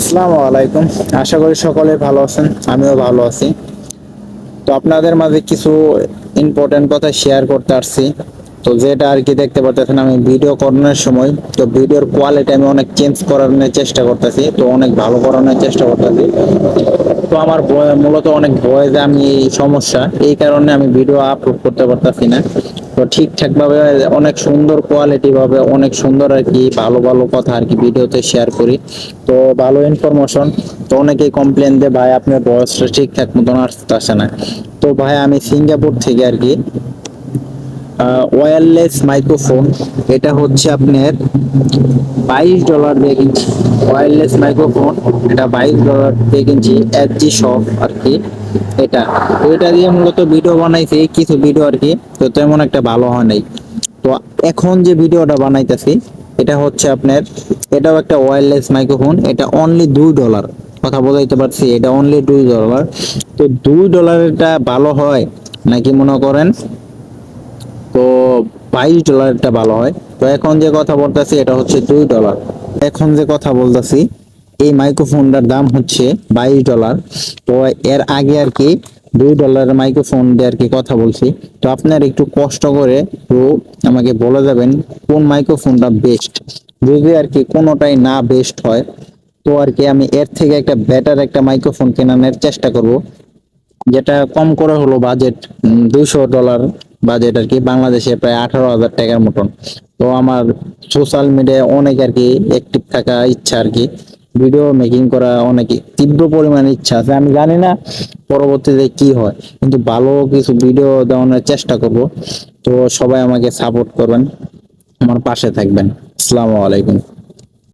আসসালামু আলাইকুম। আশা করি সকলে ভালো আছেন, আমিও ভালো আছি। তো আপনাদের মাঝে কিছু ইম্পর্টেন্ট কথা শেয়ার করতে আসছি। তো যেটা আর কি দেখতে পাচ্ছেন আমি ভিডিও করানোর সময়, তো ভিডিওর কোয়ালিটি আমি অনেক চেঞ্জ করানোর চেষ্টা করতেছি, তো অনেক ভালো করানোর চেষ্টা করতেছি। তো আমার মূলত অনেক ভয়েসে আমি এই সমস্যা, এই কারণে আমি ভিডিও আপলোড করতে পারতাছি না। তো ঠিকঠাক ভাবে অনেক সুন্দর কোয়ালিটি ভাবে, অনেক সুন্দর আর কি, ভালো ভালো কথা আর কি ভিডিওতে শেয়ার করি। তো ভালো ইনফরমেশন তো অনেকেই কমপ্লেন দেয়, ভাই, আপনার বয়সটা ঠিকঠাক মতন আসতেছে না। তো ভাই, আমি সিঙ্গাপুর থেকে আর কি ওয়্যারলেস মাইক্রোফোন এটা হচ্ছে আপনার বাইশ ডলার দিয়ে কিনছি। ওয়্যারলেস মাইক্রোফোন এটা বাইশ ডলার দিয়ে কিনছি এফ জি শপ আর কি। এটা। এটা দিয়ে মূলত ভিডিও বানাইছি, কিছু ভিডিও আর কি। তো তেমন একটা ভালো হয় নাই। তো এখন যে ভিডিওটা বানাইতেছি, এটা হচ্ছে আপনার, এটাও একটা ওয়্যারলেস মাইক্রোফোন এটা অনলি দুই ডলার কথা বোঝাইতে পারছি, এটা অনলি দুই ডলার তো দুই ডলারটা ভালো হয় নাকি মনে করেন? তো বাইশ ডলারটা ভালো হয়। তো এখন যে কথা বলতেছি, এটা হচ্ছে দুই ডলার এখন যে কথা বলতেছি এই মাইক্রোফোনটার দাম হচ্ছে বাইশ ডলার। তো এর আগে আর কি দুই ডলারের মাইক্রোফোন দিয়ে আর কি কথা বলছি। তো আপনার একটু কষ্ট করে তো আমাকে বলে যাবেন কোন মাইক্রোফোনটা বেস্ট যদি আর কি কোনোটাই না বেস্ট হয়, তো আর কি আমি এর থেকে একটা বেটার একটা মাইক্রোফোন কেনানোর চেষ্টা করব। যেটা কম করে হলো বাজেট দুইশো ডলার বাজেট আর কি, বাংলাদেশে প্রায় আঠারো হাজার টাকার মতন। তো আমার সোশ্যাল মিডিয়ায় অনেক আর কি অ্যাক্টিভ থাকা ইচ্ছা আর কি। ভিডিও মেকিং করা অনেকে তীব্র পরিমাণে ইচ্ছা আছে। আমি জানি না পরবর্তীতে কি হয়, কিন্তু ভালো কিছু ভিডিও দেওয়ানোর চেষ্টা করব। তো সবাই আমাকে সাপোর্ট করবেন, আমার পাশে থাকবেন। আসসালামু আলাইকুম।